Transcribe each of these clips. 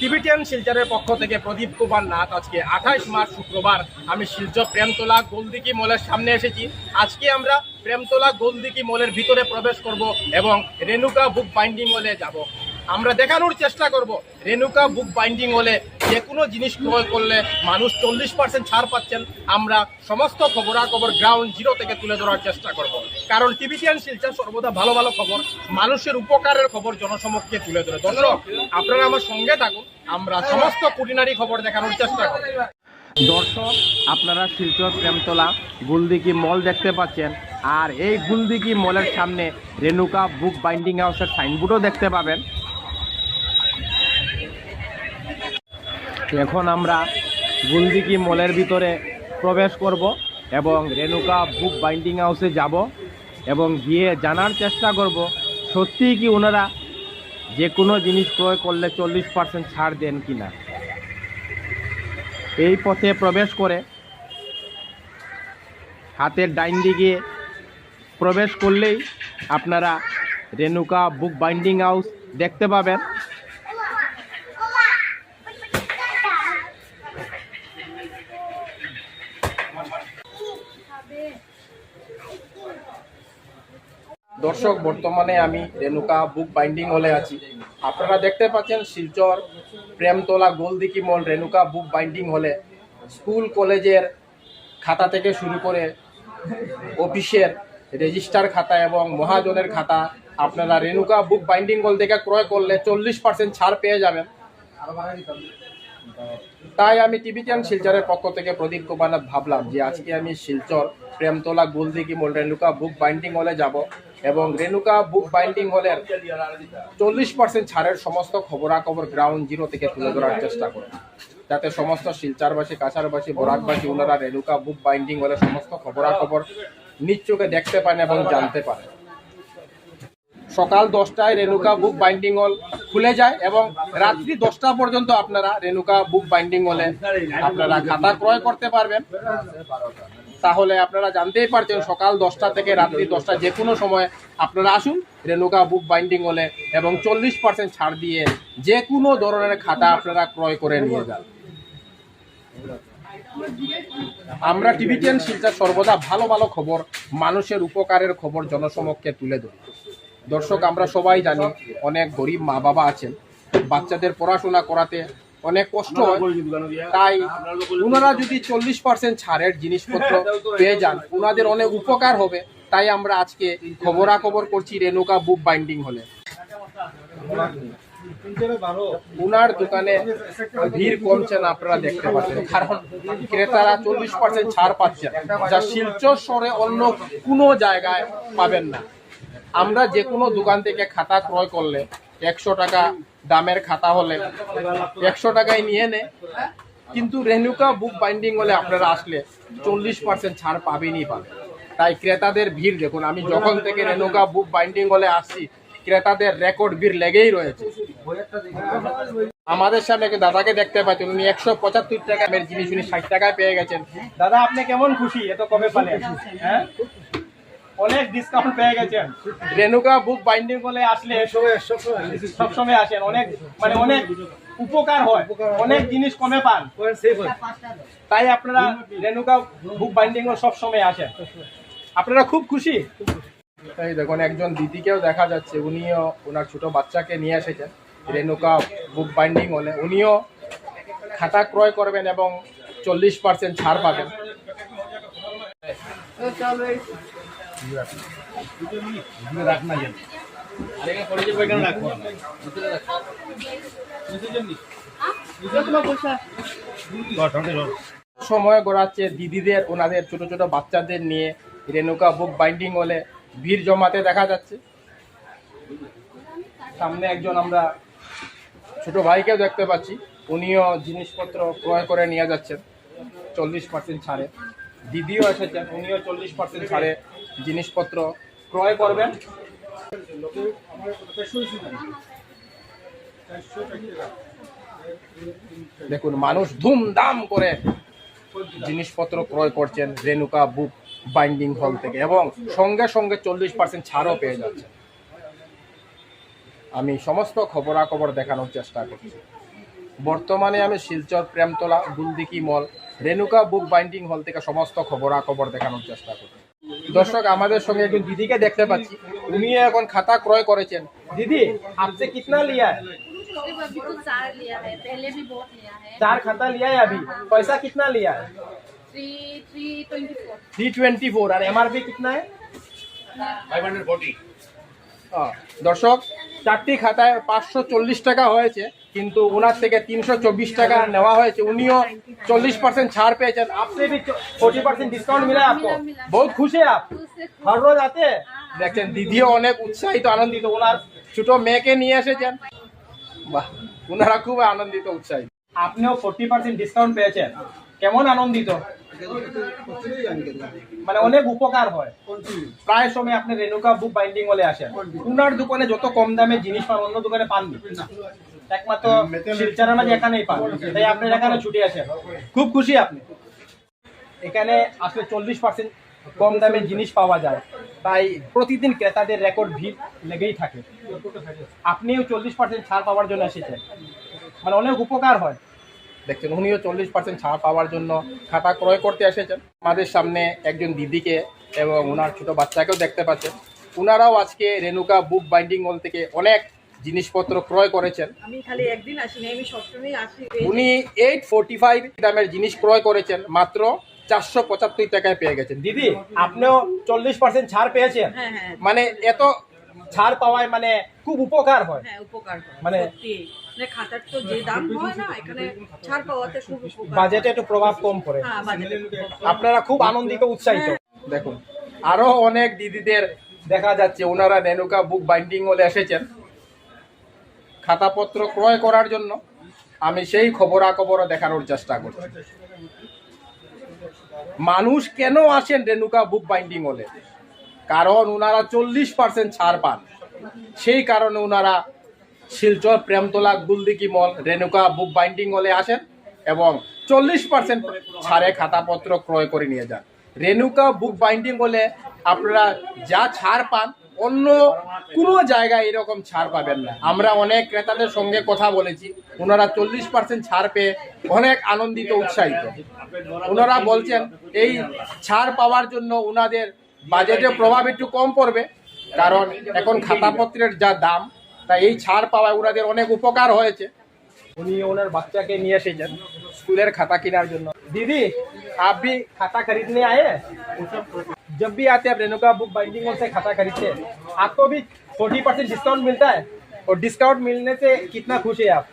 Tibetan শিলচরের পক্ষ থেকে প্রদীপ কুমার নাথ, আজকে আঠাশ মার্চ শুক্রবার আমি শিলচর প্রেমতোলা গোলদিকি মলের সামনে এসেছি। আজকে আমরা প্রেমতোলা গোলদিকি মলের ভিতরে প্রবেশ করব এবং রেনুকা বুক বাইন্ডিং মলে যাব। আমরা দেখানোর চেষ্টা করব রেনুকা বুক বাইন্ডিং হলে যে কোনো জিনিস ক্রয় করলে মানুষ চল্লিশ পার্সেন্ট ছাড় পাচ্ছেন, আমরা সমস্ত খবরাখবর গ্রাউন্ড জিরো থেকে তুলে ধরার চেষ্টা করব। কারণ টিভি টিভিটিয়ান শিলচর সর্বদা ভালো ভালো খবর, মানুষের উপকারের খবর জনসমক্ষে তুলে ধরে। দর্শক, আপনারা আমার সঙ্গে থাকুন, আমরা সমস্ত কুটিনারি খবর দেখানোর চেষ্টা করব। দর্শক, আপনারা শিলচর প্রেমতলা গুলদিকি মল দেখতে পাচ্ছেন, আর এই গুলদিকি মলের সামনে রেণুকা বুক বাইন্ডিং হাউসের সাইনবোর্ডও দেখতে পাবেন। এখন আমরা গুলদিকি মলের ভিতরে প্রবেশ করব এবং রেণুকা বুক বাইন্ডিং হাউসে যাব এবং গিয়ে জানার চেষ্টা করব, সত্যিই কি ওনারা যে কোনো জিনিস ক্রয় করলে চল্লিশ পার্সেন্ট ছাড় দেন কি না এই পথে প্রবেশ করে হাতের ডাইন দিকে প্রবেশ করলেই আপনারা রেণুকা বুক বাইন্ডিং হাউস দেখতে পাবেন। দর্শক, বর্তমানে আমি রেণুকা বুক বাইন্ডিং হলে আছি। আপনারা দেখতে পাচ্ছেন Silchar Premtala Goldighi mall Renuka book binding হলে স্কুল কলেজের খাতা থেকে শুরু করে অফিসের রেজিস্টার খাতা এবং মহাজনের খাতা আপনারা রেণুকা বুক বাইন্ডিং হল থেকে ক্রয় করলে চল্লিশ পার্সেন্ট ছাড় পেয়ে যাবেন। তাই আমি টিভিটিয়ান শিলচরের পক্ষ থেকে প্রদীপ কুমার নাথ ভাবলাম যে আজকে আমি Silchar, Premtala, Goldighi mall Renuka book binding হলে যাব এবং রেণুকা বুক বাইন্ডিং হলের চল্লিশ পার্সেন্ট ছাড়ের সমস্ত খবরাখবর গ্রাউন্ড জিরো থেকে তুলে ধরার চেষ্টা করব। যাতে সমস্ত শিলচারবাসী কাছারবাসী বরাকবাসী, ওনারা রেণুকা বুক বাইন্ডিং হলে সমস্ত খবরাখবর চোখে দেখতে পান এবং জানতে পারেন। সকাল দশটায় রেণুকা বুক বাইন্ডিং হল খুলে যায় এবং রাত্রি দশটা পর্যন্ত আপনারা রেণুকা বুক বাইন্ডিং হলে আপনারা খাতা ক্রয় করতে পারবেন। তাহলে আপনারা জানতেই পারছেন সকাল দশটা থেকে রাত্রি দশটা যে কোনো সময় আপনারা আসুন রেণুকা বুক বাইন্ডিং হলে এবং চল্লিশ পার্সেন্ট ছাড় দিয়ে যে কোনো ধরনের খাতা আপনারা ক্রয় করে নিয়ে যান। আমরা টিভি টেন সর্বদা ভালো ভালো খবর, মানুষের উপকারের খবর জনসমক্ষে তুলে ধরি। দর্শক আমরা সবাই জানি অনেক গরিব মা বাবা আছেন। বাচ্চাদের পড়াশোনা করাতে অনেক কষ্ট হয়। তাই ওনারা যদি চল্লিশ পার্সেন্ট ছাড়ের জিনিসপত্র পেয়ে যান ওনাদের অনেক উপকার হবে। তাই আমরা আজকে খবরাখবর করছি রেণুকা বুক বাইন্ডিং হলে। উনার দোকানে ভিড় কমছে না আপনারা দেখতে পাচ্ছেন কারণ ক্রেতারা চল্লিশ পার্সেন্ট ছাড় পাচ্ছেন যা শিলচর শহরে অন্য কোনো জায়গায় পাবেন না। আমরা যে কোনো দোকান থেকে খাতা ক্রয় করলে, একশো টাকা দামের খাতা হলে, একশো টাকায় নিয়ে নে। কিন্তু রেণুকা বুক বাইন্ডিং হলে আপনারা আসলে চল্লিশ পার্সেন্ট ছাড় পাবেনই পাবেন। তাই ক্রেতাদের ভিড় দেখুন, আমি যখন থেকে রেণুকা বুক বাইন্ডিং হলে আসছি, ক্রেতাদের রেকর্ড ভিড় লেগেই রয়েছে। আমাদের সামনে দাদাকে দেখতে পাচ্ছেন উনি একশো পঁচাত্তর টাকা জিনিস, উনি ষাট টাকায় পেয়ে গেছেন। দাদা, আপনি কেমন খুশি? এত কবে পালেন হ্যাঁ? অনেক ডিসকাউন্ট পেয়ে গেছেন। রেণুকা বুক বাইন্ডিং বলে আসলে সবসময় আসেন। অনেক মানে অনেক উপকার হয়। অনেক জিনিস কমে পান। তাই আপনারা রেণুকা বুক বাইন্ডিং সব সময় আসেন। আপনারা খুব খুশি? এই দেখুন একজন দিদিকেও দেখা যাচ্ছে। উনিও ওনার ছোট বাচ্চাকে নিয়ে এসেছেন। রেণুকা বুক বাইন্ডিং হলে উনিও খাতা ক্রয় করবেন এবং চল্লিশ পার্সেন্ট ছাড় পাবেন। সময় গড়াচ্ছে দিদিদের, ওনাদের, ছোট ছোট বাচ্চাদের নিয়ে। রেণুকা বুক বাইন্ডিং হলে ভিড় জমাতে দেখা যাচ্ছে। সামনে একজন আমরা ছোট ভাইকেও দেখতে পাচ্ছি। উনিও জিনিসপত্র ক্রয় করে নিয়ে যাচ্ছেন। চল্লিশ পার্সেন্ট ছাড়ে। দিদিও এসেছেন, উনিও চল্লিশ পার্সেন্ট ছাড়ে। জিনিসপত্র ক্রয় করবেন। দেখুন, মানুষ ধুমধাম করে জিনিসপত্র ক্রয় করছেন, রেণুকা বুক বাইন্ডিং হল থেকে, এবং সঙ্গে সঙ্গে চল্লিশ পার্সেন্ট ছাড়ও পেয়ে যাচ্ছে। আমি সমস্ত খবরাখবর দেখানোর চেষ্টা করছি। বর্তমানে আমি Silchar Premtala Guldiki mall Renuka book binding hall থেকে সমস্ত খবরাখবর দেখানোর চেষ্টা করি দর্শক আমাদের সঙ্গে একজন দিদিকে দেখতে পাচ্ছি। উনি এখন খাতা ক্রয় করেছেন। দিদি আপনি কিতনা লিয়া চার খাতা লিয়া আবি। পয়সা কিতনা লিয়া থ্রি টোয়েন্টি ফোর আর এমআরপি কিতনা দর্শক চারটি খাতায় পাঁচশো চল্লিশ টাকা হয়েছে। কিন্তু ওনার থেকে তিনশো চব্বিশ টাকা নেওয়া হয়েছে উনিও চল্লিশ পার্সেন্ট ছাড় পেয়েছেন আপনি भी फोर्टी परसेंट डिस्काउंट मिला है आपको मिला, मिला। बहुत खुश है आप उससे हर रोज आते हैं দেখছেন দিদিও অনেক উৎসাহিত আনন্দিত ওনার ছোট মেয়েকে নিয়ে এসেছেন বাহ ওনারা খুব আনন্দিত উৎসাহিত আপনিও ফোর্টি পার্সেন্ট ডিসকাউন্ট পেয়েছেন কেমন আনন্দিত মানে অনেক উপকার হয় প্রায় সময় আপনি রেনুকা বুক বাইন্ডিং হলে আসেন উনার দোকানে যত কম দামে জিনিস পান অন্য দোকানে পাননি একমাত্র শিলচরের মাঝে এখানেই পান। তাই আপনার এখানে ছুটে আসেন খুব খুশি আপনি। এখানে আসলে চল্লিশ পার্সেন্ট কম দামে জিনিস পাওয়া যায়। তাই প্রতিদিন ক্রেতাদের রেকর্ড ভিড় লেগেই থাকে। আপনিও চল্লিশ পার্সেন্ট ছাড় পাওয়ার জন্য এসেছেন। মানে অনেক উপকার হয়। দেখছেন উনিও চল্লিশ পার্সেন্ট ছাড় পাওয়ার জন্য খাতা ক্রয় করতে এসেছেন। আমাদের সামনে একজন দিদিকে এবং ওনার ছোট বাচ্চাকেও দেখতে পাচ্ছেন। ওনারাও আজকে রেনুকা বুক বাইন্ডিং মল থেকে অনেক জিনিসপত্র ক্রয় করেছেন। আমি খালি একদিন আসিনি আমি সবসময় আসি উনি এইট ফোর্টি ফাইভ দামের জিনিস ক্রয় করেছেন মাত্র চারশো পঁচাত্তর টাকায় পেয়ে গেছেন। দিদি আপনিও চল্লিশ পার্সেন্ট ছাড় পেয়েছেন। হ্যাঁ হ্যাঁ। মানে এত ছাড় পাওয়ায় মানে খুব উপকার হয়। হ্যাঁ উপকার মানে- মানে খাতার তো যে দাম হয় না এখানে ছাড় পাওয়াতে খুব বাজেটে একটু প্রভাব কম পড়ে। হ্যাঁ আপনারা খুব আনন্দিত উৎসাহিত। দেখুন আরও অনেক দিদিদের দেখা যাচ্ছে ওনারা নেনুকা বুক বাইন্ডিং হলে এসেছেন। খাতাপত্র ক্রয় করার জন্য আমি সেই খবরাখবরও দেখানোর চেষ্টা করছি। মানুষ কেন আসেন রেনুকা বুক বাইন্ডিং হলে? কারণ ওনারা চল্লিশ পার্সেন্ট ছাড় পান। সেই কারণে ওনারা Silchar Premtala Guldiki mall Renuka book binding হলে আসেন এবং চল্লিশ পার্সেন্ট ছাড়ে খাতাপত্র ক্রয় করে নিয়ে যান। রেনুকা বুক বাইন্ডিং হলে আপনারা যা ছাড় পান অন্য কোনো জায়গায় এরকম ছাড় পাবেন না। আমরা অনেক ক্রেতাদের সঙ্গে কথা বলেছি, ওনারা চল্লিশ পার্সেন্ট ছাড় পেয়ে অনেক আনন্দিত, উৎসাহিত। ওনারা বলছেন, এই ছাড় পাওয়ার জন্য ওনাদের বাজেটে প্রভাব একটু কম পড়বে, কারণ এখন খাতাপত্রের যা দাম তা এই ছাড় পাওয়ায় ওনাদের অনেক উপকার হয়েছে। উনি ওনার বাচ্চাকে নিয়ে এসেছেন স্কুলের খাতা কেনার জন্য। দিদি, আপনি খাতা খরিদনে আয়ে? जब भी आते हैं आप रेणुका बुक बाइंडिंग से खाता खरीदते हैं आपको भी फोर्टी परसेंट डिस्काउंट मिलता है और डिस्काउंट मिलने से कितना खुश है आप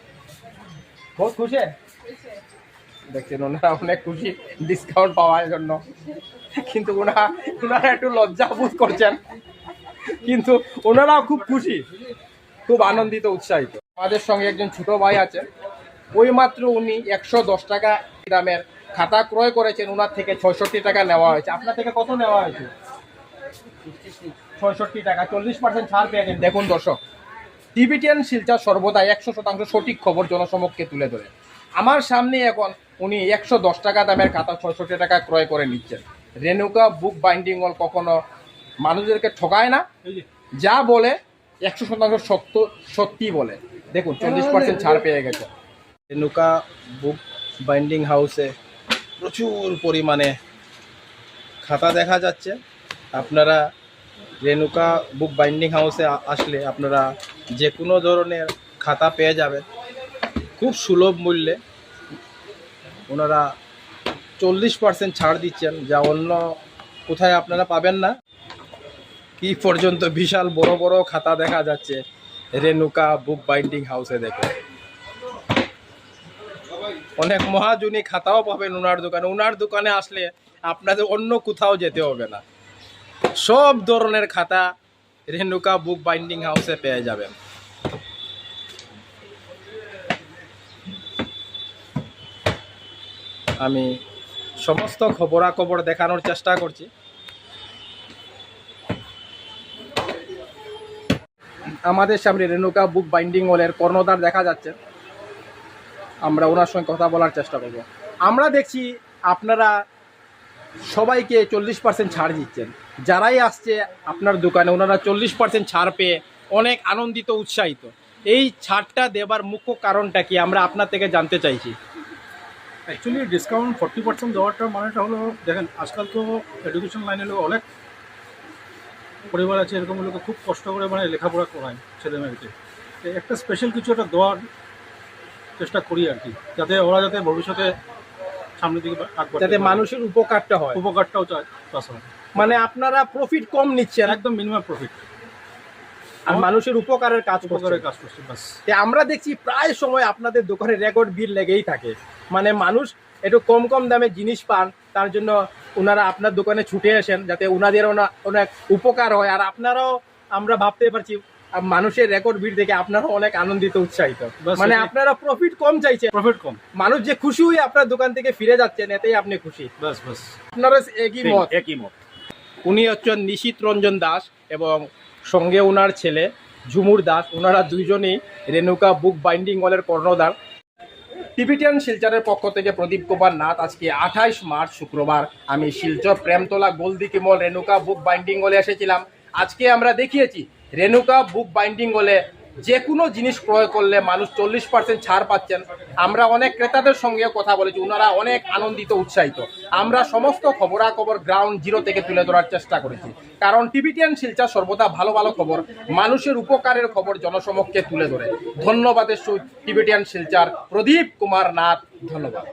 बहुत खुश है দেখছেন ওনারা অনেক খুশি ডিসকাউন্ট পাওয়ার জন্য কিন্তু ওনারা ওনারা একটু লজ্জা বোধ করছেন কিন্তু ওনারাও খুব খুশি খুব আনন্দিত উৎসাহিত আমাদের সঙ্গে একজন ছোট ভাই আছে ওই মাত্র উনি একশো দশ টাকা দামের খাতা ক্রয় করেছেন ওনার থেকে ছয়ষট্টি টাকা নেওয়া হয়েছে। আপনার থেকে কত নেওয়া হয়েছে? ছয়ষট্টি টাকা চল্লিশ পার্সেন্ট ছাড় পেয়ে গেছেন। দেখুন দর্শক টিবিটিয়ান শিলচর সর্বদা একশো শতাংশ সঠিক খবর জনসমক্ষে তুলে ধরে। আমার সামনে এখন উনি একশো দশ টাকা দামের খাতা ছয়ষট্টি টাকা ক্রয় করে নিচ্ছেন। রেনুকা বুক বাইন্ডিং হল কখনো মানুষদেরকে ঠকায় না। যা। বলে একশো শতাংশ সত্য সত্যি বলে। দেখুন চল্লিশ পার্সেন্ট ছাড় পেয়ে গেছে। রেনুকা বুক বাইন্ডিং হাউসে প্রচুর পরিমাণে খাতা দেখা যাচ্ছে। আপনারা রেনুকা বুক বাইন্ডিং হাউসে আসলে আপনারা যে কোনো ধরনের খাতা পেয়ে যাবেন। খুব সুলভ মূল্যে। ওনারা চল্লিশ পার্সেন্ট ছাড় দিচ্ছেন, যা অন্য কোথায় আপনারা পাবেন না। কি পর্যন্ত বিশাল বড় বড় খাতা দেখা যাচ্ছে রেনুকা বুক বাইন্ডিং হাউসে দেখে। অনেক মহাজনী খাতাও পাবেন ওনার দোকানে। ওনার দোকানে আসলে আপনাদের অন্য কোথাও যেতে হবে না। সব ধরনের খাতা রেনুকা বুক বাইন্ডিং হাউসে পেয়ে যাবেন। আমি সমস্ত খবরাখবর দেখানোর চেষ্টা করছি। আমাদের সামনে রেনুকা বুক বাইন্ডিং হলের কর্ণধার দেখা যাচ্ছে। আমরা ওনার সঙ্গে কথা বলার চেষ্টা করব। আমরা দেখছি আপনারা সবাইকে চল্লিশ পার্সেন্ট ছাড় দিচ্ছেন। যারাই আসছে আপনার দোকানে, ওনারা চল্লিশ পার্সেন্ট ছাড় পেয়ে অনেক আনন্দিত, উৎসাহিত। এই ছাড়টা দেবার মুখ্য কারণটা কি? আমরা আপনার থেকে জানতে চাইছি। অ্যাকচুয়ালি ডিসকাউন্ট ফর্টি পার্সেন্ট দেওয়াটা মানেটা হলো, দেখেন, আজকাল তো এডুকেশন লাইনে লোক অনেক পরিবার আছে, এরকম লোক খুব কষ্ট করে মানে লেখাপড়া করায় ছেলে মেয়েকে তো একটা স্পেশাল কিছু একটা দেওয়ার চেষ্টা করি আর কি যাতে ওরা যাতে ভবিষ্যতে সামনের দিকে যাতে মানুষের উপকারটা হয়। উপকারটাও চায় হয় মানে আপনারা প্রফিট কম নিচ্ছেন। একদম মিনিমাম প্রফিট আর মানুষের উপকারের কাজ উপকারের কাজ করছি বাস। আমরা দেখছি প্রায় সময় আপনাদের দোকানে রেকর্ড বিল লেগেই থাকে। মানে মানুষ একটু কম কম দামে জিনিস পান তার জন্য ওনারা আপনার দোকানে ছুটে আসেন যাতে ওনাদের ওনা- অনেক উপকার হয়। আর আপনারাও আমরা ভাবতে পারছি মানুষের রেকর্ড ভিড় দেখে আপনারাও অনেক আনন্দিত উৎসাহিত। মানে আপনারা প্রফিট কম চাইছে প্রফিট কম। মানুষ যে খুশি হয়ে আপনার দোকান থেকে ফিরে যাচ্ছেন এতেই আপনি খুশি। বাস বাস। আপনারা একই মত। একই মত। উনি হচ্ছেন নিশিত রঞ্জন দাস এবং সঙ্গে ওনার ছেলে ঝুমুর দাস। ওনারা দুইজনই রেণুকা বুক বাইন্ডিং হলের কর্ণধার। টিবিটিয়ান শিলচরের পক্ষ থেকে প্রদীপ কুমার নাথ আজকে আঠাইশ মার্চ শুক্রবার। আমি Silchar Premtala Goldighi mall Renuka book binding হলে এসেছিলাম। আজকে আমরা দেখিয়েছি রেণুকা বুক বাইন্ডিং হলে যে কোনো জিনিস ক্রয় করলে মানুষ চল্লিশ পার্সেন্ট ছাড় পাচ্ছেন। আমরা অনেক ক্রেতাদের সঙ্গে কথা বলেছি ওনারা অনেক আনন্দিত, উৎসাহিত। আমরা সমস্ত খবরাখবর গ্রাউন্ড জিরো থেকে তুলে ধরার চেষ্টা করেছি। কারণ টিবিটিয়ান শিলচর সর্বদা ভালো ভালো খবর, মানুষের উপকারের খবর জনসমক্ষে তুলে ধরে। ধন্যবাদের সহিত টিবিটিয়ান শিলচার, প্রদীপ কুমার নাথ, ধন্যবাদ।